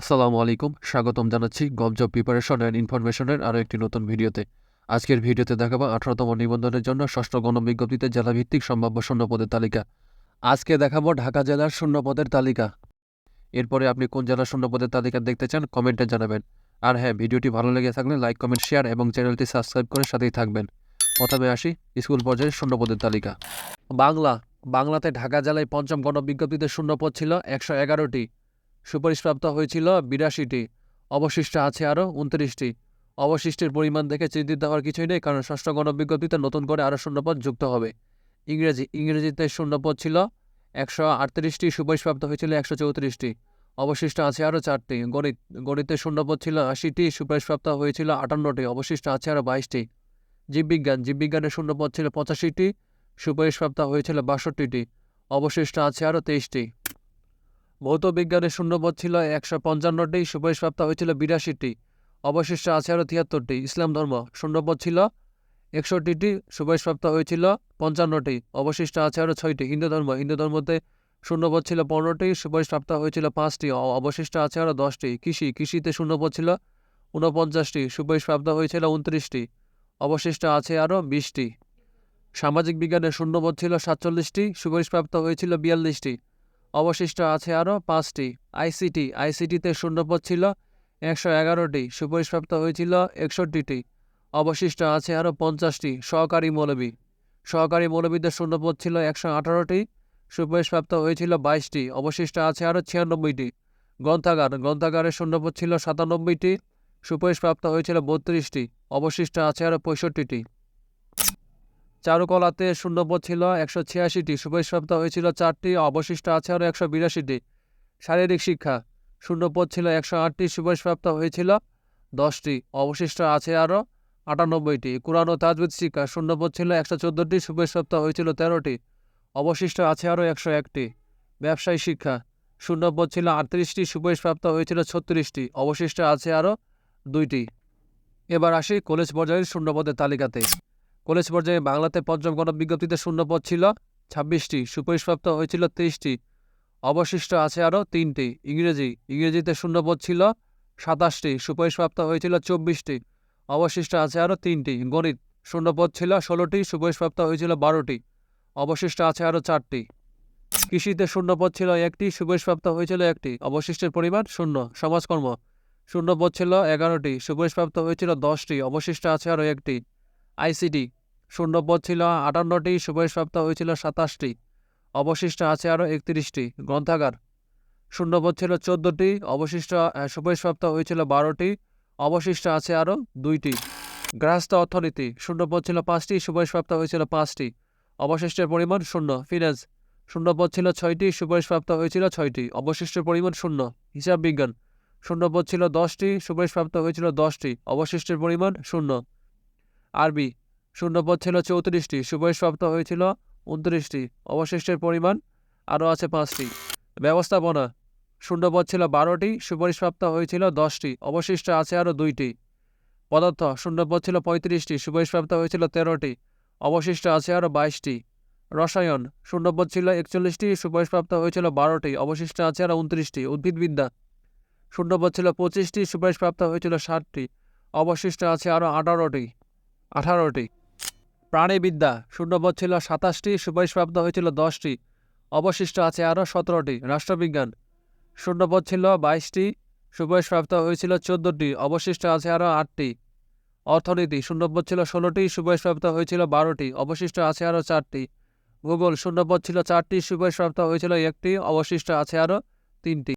আসসালামু আলাইকুম, স্বাগতম জানাচ্ছি গবজব প্রিপারেশন অ্যান্ড ইনফরমেশনের আরও একটি নতুন ভিডিওতে। আজকের ভিডিওতে দেখাবো আঠারোতম নিবন্ধনের জন্য ষষ্ঠ গণবিজ্ঞপ্তিতে জেলাভিত্তিক সম্ভাব্য শূন্যপদের তালিকা। আজকে দেখাবো ঢাকা জেলার শূন্যপদের তালিকা। এরপরে আপনি কোন জেলার শূন্যপদের তালিকা দেখতে চান, কমেন্টে জানাবেন। আর হ্যাঁ ভিডিওটি ভালো লেগে থাকলে লাইক, কমেন্ট শেয়ার এবং চ্যানেলটি সাবস্ক্রাইব করে সাথেই থাকবেন। প্রথমে আসি স্কুল পর্যায়ের শূন্যপদের তালিকা। বাংলা, বাংলাতে ঢাকা জেলায় পঞ্চম গণবিজ্ঞপ্তিতে শূন্যপদ ছিল একশো এগারোটি। সুপারিশপ্রাপ্ত হয়েছিল বিরাশিটি। অবশিষ্ট আছে আরও উনত্রিশটি। অবশিষ্টের পরিমাণ দেখে চিন্তিত হওয়ার কিছুই নেই, কারণ ষষ্ঠ গণবিজ্ঞপ্তিতে নতুন করে আরও শূন্যপদ যুক্ত হবে। ইংরেজি, ইংরেজিতে শূন্যপদ ছিল, একশো আটত্রিশটি, সুপারিশপ্রাপ্ত হয়েছিল একশো চৌত্রিশটি। অবশিষ্ট আছে আরও চারটি, গণিত, গণিতে শূন্যপদ ছিল আশিটি, সুপারিশপ্রাপ্ত হয়েছিল আটান্নটি, অবশিষ্ট আছে আরও বাইশটি। জীববিজ্ঞান জীববিজ্ঞানের শূন্যপদ ছিল পঁচাশিটি, সুপারিশপ্রাপ্ত হয়েছিল বাষট্টিটি, অবশিষ্ট আছে আরও তেইশটি। ভৌত বিজ্ঞানের শূন্যপদ ছিল একশো পঞ্চান্নটি, সুপারিশপ্রাপ্ত হয়েছিল বিরাশিটি। অবশিষ্ট আছে আরও তিয়াত্তরটি। ইসলাম ধর্ম, শূন্যপদ ছিল একষট্টিটি, সুপারিশপ্রাপ্ত হয়েছিল পঞ্চান্নটি। অবশিষ্ট আছে আরও ছয়টি। হিন্দু ধর্ম, হিন্দু ধর্মতে শূন্যপদ ছিল পনেরোটি, সুপারিশপ্রাপ্ত হয়েছিল পাঁচটি। অবশিষ্ট আছে আরও দশটি। কৃষি, কৃষিতে শূন্যপদ ছিল ঊনপঞ্চাশটি, সুপারিশপ্রাপ্ত হয়েছিল উনত্রিশটি। অবশিষ্ট আছে আরও বিশটি। সামাজিক বিজ্ঞানের শূন্যপদ ছিল সাতচল্লিশটি, সুপারিশপ্রাপ্ত হয়েছিল বিয়াল্লিশটি। অবশিষ্ট আছে আরও পাঁচটি। আইসিটি, আইসিটিতে শূন্যপদ ছিল, একশো এগারোটি। সুপারিশপ্রাপ্ত হয়েছিল একষট্টিটি। অবশিষ্ট আছে আরও পঞ্চাশটি। সহকারী মৌলবী। সহকারী মৌলবীদের শূন্যপদ ছিল একশো আঠারোটি। সুপারিশপ্রাপ্ত হয়েছিল বাইশটি। অবশিষ্ট আছে আরও ছিয়ানব্বইটি। গ্রন্থাগার। গ্রন্থাগারের শূন্যপদ ছিল সাতানব্বইটি। সুপারিশপ্রাপ্ত হয়েছিল বত্রিশটি। অবশিষ্ট আছে আরও পঁয়ষট্টিটি। চারুকলাতে শূন্যপদ ছিল, একশো ছিয়াশিটি। সুপারিশপ্রাপ্ত হয়েছিল চারটি, অবশিষ্ট আছে আরও একশো বিরাশিটি। শারীরিক শিক্ষা, শূন্যপদ ছিল, একশো আটটি। সুপারিশপ্রাপ্ত হয়েছিল দশটি, অবশিষ্ট আছে আরও আটানব্বইটি। কোরআন ও তাজবিদ শিক্ষা, শূন্যপদ ছিল, একশো চোদ্দোটি। সুপারিশপ্রাপ্ত হয়েছিল তেরোটি, অবশিষ্ট আছে আরও একশো একটি। ব্যবসায়ী শিক্ষা, শূন্যপদ ছিল আটত্রিশটি। সুপারিশপ্রাপ্ত হয়েছিল ছত্রিশটি, অবশিষ্ট আছে আরও দুইটি। এবার আসি কলেজ পর্যায়ের শূন্যপদের তালিকাতে। কলেজ পর্যায়ে বাংলাতে পঞ্চম গণবিজ্ঞপ্তিতে শূন্যপদ ছিল, ছাব্বিশটি। সুপারিশপ্রাপ্ত হয়েছিল তেইশটি অবশিষ্ট আছে আরও তিনটি। ইংরেজি। ইংরেজিতে শূন্য পদ ছিল, সাতাশটি। সুপারিশপ্রাপ্ত হয়েছিল চব্বিশটি। অবশিষ্ট আছে আরও তিনটি। গণিত। শূন্যপদ ছিল, ষোলোটি। সুপারিশপ্রাপ্ত হয়েছিল বারোটি। অবশিষ্ট আছে আরও চারটি। কৃষিতে শূন্যপদ ছিল একটি সুপারিশপ্রাপ্ত হয়েছিল একটি। অবশিষ্টের পরিমাণ শূন্য। সমাজকর্ম। শূন্যপদ ছিল এগারোটি। সুপারিশপ্রাপ্ত হয়েছিল দশটি। অবশিষ্ট আছে আরও একটি। আইসিটি শূন্যপদ ছিল আটান্নটি সুপারিশপ্রাপ্ত হয়েছিল সাতাশটি। অবশিষ্ট আছে আরও একত্রিশটি। গ্রন্থাগার। শূন্যপদ ছিল চোদ্দোটি, অবশিষ্ট সুপারিশপ্রাপ্ত হয়েছিল বারোটি, অবশিষ্ট আছে আরও দুইটি। গৃহস্থ অর্থনীতি। শূন্যপদ ছিল পাঁচটি সুপারিশপ্রাপ্ত হয়েছিল পাঁচটি। অবশিষ্টের পরিমাণ শূন্য ফিনান্স শূন্যপদ ছিল ছয়টি সুপারিশপ্রাপ্ত হয়েছিল ছয়টি, অবশিষ্টের পরিমাণ শূন্য, হিসাব বিজ্ঞান। শূন্যপদ ছিল দশটি সুপারিশপ্রাপ্ত হয়েছিল দশটি, অবশিষ্টের পরিমাণ শূন্য। আরবি। শূন্যপদ ছিল চৌত্রিশটি সুপারিশপ্রাপ্ত হয়েছিল উনত্রিশটি। অবশিষ্টের পরিমাণ আরও আছে পাঁচটি। ব্যবস্থাপনা, শূন্যপদ ছিল বারোটি সুপারিশপ্রাপ্ত হয়েছিল দশটি, অবশিষ্ট আছে আরও দুইটি। পদার্থ, শূন্যপদ ছিল পঁয়ত্রিশটি সুপারিশপ্রাপ্ত হয়েছিল তেরোটি, অবশিষ্ট আছে আরও বাইশটি। রসায়ন, শূন্যপদ ছিল একচল্লিশটি সুপারিশপ্রাপ্ত হয়েছিল বারোটি, অবশিষ্ট আছে আরও উনত্রিশটি, উদ্ভিদবিদ্যা। শূন্যপদ ছিল পঁচিশটি সুপারিশপ্রাপ্ত হয়েছিল ষাটটি, অবশিষ্ট আছে আরও আঠারোটি। আঠারোটি। প্রাণীবিদ্যা, শূন্যপদ ছিল সাতাশটি, সুপারিশপ্রাপ্ত হয়েছিল দশটি। অবশিষ্ট আছে আরও সতেরোটি, রাষ্ট্রবিজ্ঞান। শূন্যপদ ছিল বাইশটি, সুপারিশপ্রাপ্ত হয়েছিল চোদ্দোটি, অবশিষ্ট আছে আরও আটটি। অর্থনীতি, শূন্যপদ ছিল ষোলোটি, সুপারিশপ্রাপ্ত হয়েছিল বারোটি, অবশিষ্ট আছে আরও চারটি। ভূগোল, শূন্যপদ ছিল চারটি, সুপারিশপ্রাপ্ত হয়েছিল একটি, অবশিষ্ট আছে আরও তিনটি।